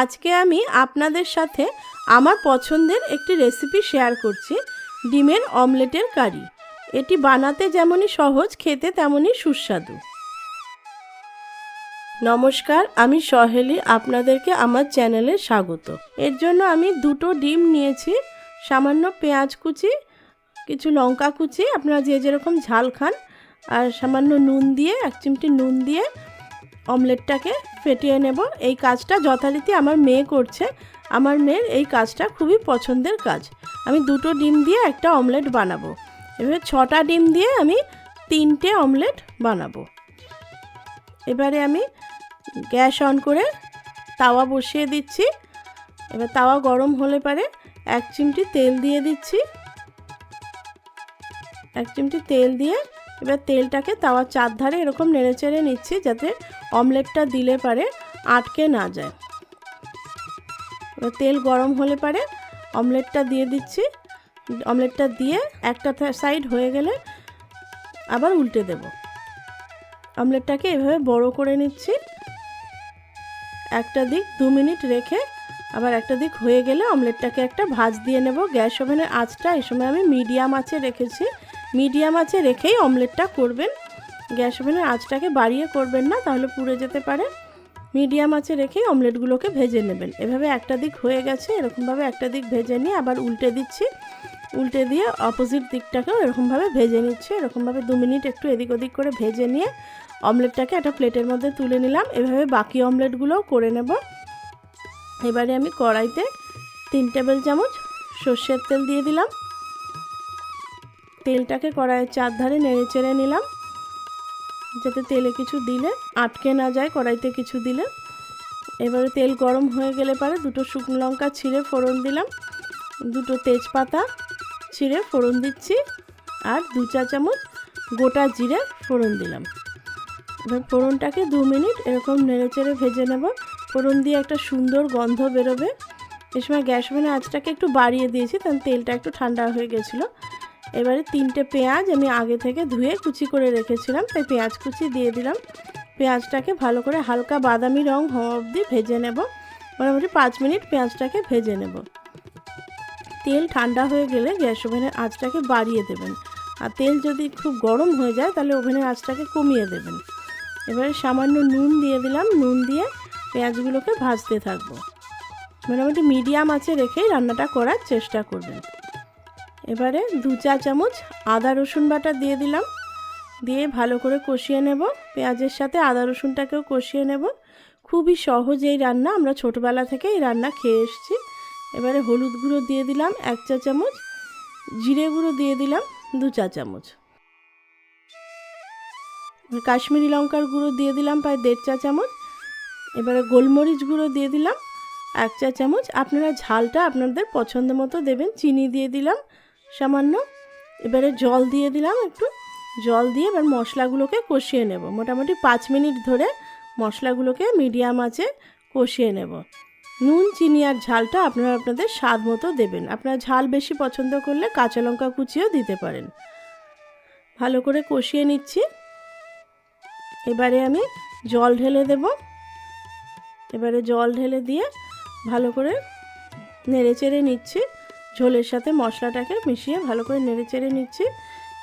আজকে আমি আপনাদের সাথে আমার পছন্দের একটি রেসিপি শেয়ার করছি, ডিমের অমলেটের কারি। এটি বানাতে যেমনই সহজ, খেতে তেমনই সুস্বাদু। নমস্কার, আমি সহেলি, আপনাদেরকে আমার চ্যানেলে স্বাগত। এর জন্য আমি দুটো ডিম নিয়েছি, সামান্য পেঁয়াজ কুচি, কিছু লঙ্কা কুচি, আপনারা যে যেরকম ঝাল খান, আর সামান্য নুন দিয়ে, এক চিমটি নুন দিয়ে অমলেটটাকে ফেটিয়ে নেব। এই কাজটা যথারীতি আমার মেয়ে করছে। আমার মেয়ের এই কাজটা খুবই পছন্দের কাজ। আমি দুটো ডিম দিয়ে একটা অমলেট বানাবো। এবারে ছটা ডিম দিয়ে আমি তিনটে অমলেট বানাবো। এবারে আমি গ্যাস অন করে তাওয়া বসিয়ে দিচ্ছি। এবার তাওয়া গরম হলে পারে এক চিমটি তেল দিয়ে দিচ্ছি। এক চিমটি তেল দিয়ে এবার তেলটাকে তাওয়ার চারধারে এরকম নেড়ে চেড়ে নিচ্ছি যাতে অমলেটটা দিলে পারে আটকে না যায়। এবার তেল গরম হলে পারে অমলেটটা দিয়ে দিচ্ছি। অমলেটটা দিয়ে একটা সাইড হয়ে গেলে আবার উল্টে দেব। অমলেটটাকে এভাবে বড় করে নিচ্ছি। একটা দিক দু মিনিট রেখে আবার একটা দিক হয়ে গেলে অমলেটটাকে একটা ভাজ দিয়ে নেব। গ্যাস ওভেনের আঁচটা এই সময় আমি মিডিয়াম আঁচে রেখেছি। মিডিয়াম আঁচে রেখেই অমলেটটা করবেন। গ্যাস ওভেনের আঁচটাকে বাড়িয়ে করবেন না, তাহলে পুড়ে যেতে পারে। মিডিয়াম আঁচে রেখেই অমলেটগুলোকে ভেজে নেবেন। এভাবে একটা দিক হয়ে গেছে, এরকমভাবে একটা দিক ভেজে নিয়ে আবার উল্টে দিচ্ছি। উল্টে দিয়ে অপোজিট দিকটাকেও এরকমভাবে ভেজে নিচ্ছি। এরকমভাবে দু মিনিট একটু এদিক ওদিক করে ভেজে নিয়ে অমলেটটাকে একটা প্লেটের মধ্যে তুলে নিলাম। এভাবে বাকি অমলেটগুলোও করে নেব। এবারে আমি কড়াইতে তিন টেবিল চামচ সর্ষের তেল দিয়ে দিলাম। তেলটাকে কড়াইয়ের চারধারে নেড়ে চেড়ে নিলাম। যাতে তেলে কিছু দিলে, আটকে না যায় কড়াইতে কিছু দিলে। এবারে তেল গরম হয়ে গেলে পরে দুটো শুকনো লঙ্কা ছিঁড়ে ফোড়ন দিলাম। দুটো তেজপাতা ছিঁড়ে ফোড়ন দিচ্ছি আর দু চা চামচ গোটা জিরে ফোড়ন দিলাম। এবার ফোড়নটাকে দু মিনিট এরকম নেড়ে চেড়ে ভেজে নেব। ফোড়ন দিয়ে একটা সুন্দর গন্ধ বেরোবে। এ সময় গ্যাস ওভেনে আঁচটাকে একটু বাড়িয়ে দিয়েছি কারণ তেলটা একটু ঠান্ডা হয়ে গেছিল। এবারে তিনটে পেঁয়াজ আমি আগে থেকে ধুয়ে কুচি করে রেখেছিলাম, তাই পেঁয়াজ কুচি দিয়ে দিলাম। পেঁয়াজটাকে ভালো করে হালকা বাদামি রং হওয়া অবধি ভেজে নেব। মোটামুটি পাঁচ মিনিট পেঁয়াজটাকে ভেজে নেব। তেল ঠান্ডা হয়ে গেলে গ্যাস ওভেনের আঁচটাকে বাড়িয়ে দেবেন। আর তেল যদি খুব গরম হয়ে যায়, তাহলে ওভেনের আঁচটাকে কমিয়ে দেবেন। এবারে সামান্য নুন দিয়ে দিলাম। নুন দিয়ে পেঁয়াজগুলোকে ভাজতে থাকব। মোটামুটি মিডিয়াম আঁচে রেখেই রান্নাটা করার চেষ্টা করবেন। এবারে দু চা চামচ আদা রসুন বাটা দিয়ে দিলাম। দিয়ে ভালো করে কষিয়ে নেব। পেঁয়াজের সাথে আদা রসুনটাকেও কষিয়ে নেব। খুবই সহজ এই রান্না, আমরা ছোটোবেলা থেকে এই রান্না খেয়ে এসেছি। এবারে হলুদ গুঁড়ো দিয়ে দিলাম এক চা চামচ, জিরে গুঁড়ো দিয়ে দিলাম দু চা চামচ। কাশ্মীরি লঙ্কার গুঁড়ো দিয়ে দিলাম প্রায় দেড় চা চামচ। এবারে গোলমরিচ গুঁড়ো দিয়ে দিলাম এক চা চামচ। আপনারা ঝালটা আপনাদের পছন্দ মতো দেবেন। চিনি দিয়ে দিলাম সামান্য। এবারে জল দিয়ে দিলাম একটু। জল দিয়ে এবার মশলাগুলোকে কষিয়ে নেব। মোটামুটি পাঁচ মিনিট ধরে মশলাগুলোকে মিডিয়াম আঁচে কষিয়ে নেব। নুন, চিনি আর ঝালটা আপনারা আপনাদের স্বাদ মতো দেবেন। আপনারা ঝাল বেশি পছন্দ করলে কাঁচা লঙ্কা কুচিও দিতে পারেন। ভালো করে কষিয়ে নিচ্ছি। এবারে আমি জল ঢেলে দেব। এবারে জল ঢেলে দিয়ে ভালো করে নেড়ে চেড়ে নিচ্ছি। ঝোলের সাথে মশলাটাকে মিশিয়ে ভালো করে নেড়ে চেড়ে নিচ্ছি।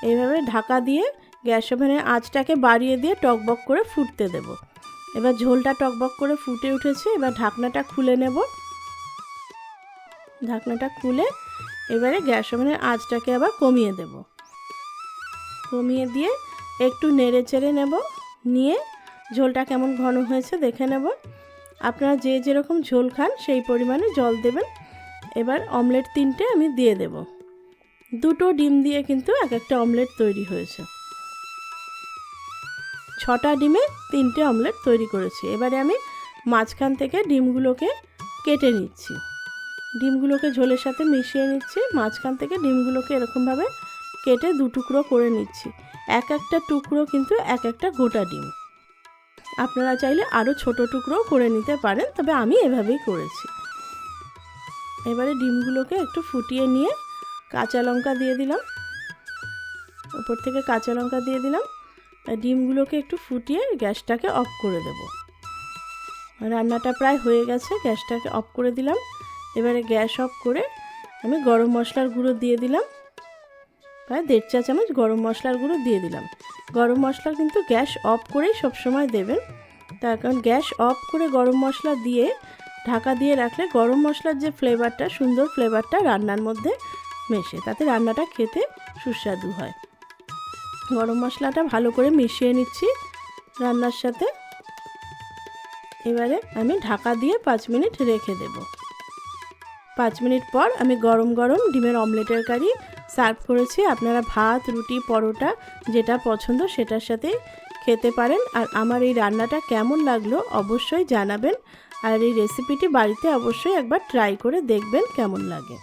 এইভাবে ঢাকা দিয়ে গ্যাস ওভেনের আঁচটাকে বাড়িয়ে দিয়ে টকবক করে ফুটতে দেব। এবার ঝোলটা টকবক করে ফুটে উঠেছে, এবার ঢাকনাটা খুলে নেব। ঢাকনাটা খুলে এবারে গ্যাস ওভেনের আঁচটাকে আবার কমিয়ে দেব। কমিয়ে দিয়ে একটু নেড়ে চেড়ে নেব, নিয়ে ঝোলটা কেমন ঘন হয়েছে দেখে নেব। আপনারা যে যেরকম ঝোল খান সেই পরিমাণে জল দেবেন। এবার অমলেট তিনটে আমি দিয়ে দেব। দুটো ডিম দিয়ে কিন্তু এক একটা অমলেট তৈরি হয়েছে। ছটা ডিমে তিনটে অমলেট তৈরি করেছি। এবারে আমি মাঝখান থেকে ডিমগুলোকে কেটে নিচ্ছি। ডিমগুলোকে ঝোলের সাথে মিশিয়ে নিচ্ছি। মাঝখান থেকে ডিমগুলোকে এরকমভাবে কেটে দু টুকরো করে নিচ্ছি। এক একটা টুকরো কিন্তু এক একটা গোটা ডিম। আপনারা চাইলে আরও ছোট টুকরোও করে নিতে পারেন, তবে আমি এভাবেই করেছি। এবারে ডিমগুলোকে একটু ফুটিয়ে নিয়ে কাঁচা লঙ্কা দিয়ে দিলাম। ওপর থেকে কাঁচা লঙ্কা দিয়ে দিলাম। ডিমগুলোকে একটু ফুটিয়ে গ্যাসটাকে অফ করে দেব। রান্নাটা প্রায় হয়ে গেছে, গ্যাসটাকে অফ করে দিলাম। এবারে গ্যাস অফ করে আমি গরম মশলার গুঁড়ো দিয়ে দিলাম। প্রায় দেড় চা চামচ গরম মশলার গুঁড়ো দিয়ে দিলাম। গরম মশলা কিন্তু গ্যাস অফ করেই সবসময় দেবেন। তার কারণ গ্যাস অফ করে গরম মশলা দিয়ে ঢাকা দিয়ে রাখলে গরম মশলার যে ফ্লেভারটা সুন্দর ফ্লেভারটা রান্নার মধ্যে মেশে, তাতে রান্নাটা খেতে সুস্বাদু হয়। গরম মশলাটা ভালো করে মিশিয়ে নিচ্ছি রান্নার সাথে। এবারে আমি ঢাকা দিয়ে পাঁচ মিনিট রেখে দেব। পাঁচ মিনিট পর আমি গরম গরম ডিমের অমলেটের কারি সার্ভ করেছি। আপনারা ভাত, রুটি, পরোটা যেটা পছন্দ সেটার সাথেই খেতে পারেন। আর আমার এই রান্নাটা কেমন লাগল অবশ্যই জানাবেন। আর এই রেসিপিটি বাড়িতে অবশ্যই একবার ট্রাই করে দেখবেন কেমন লাগে।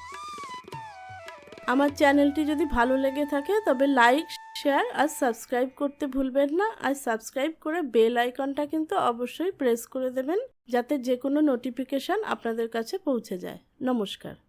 আমার চ্যানেলটি যদি ভালো লেগে থাকে, তবে লাইক শেয়ার আর সাবস্ক্রাইব করতে ভুলবেন না। আর সাবস্ক্রাইব করে বেল আইকনটা কিন্তু অবশ্যই প্রেস করে দেবেন, যাতে যে কোনো নোটিফিকেশান আপনাদের কাছে পৌঁছে যায়। নমস্কার।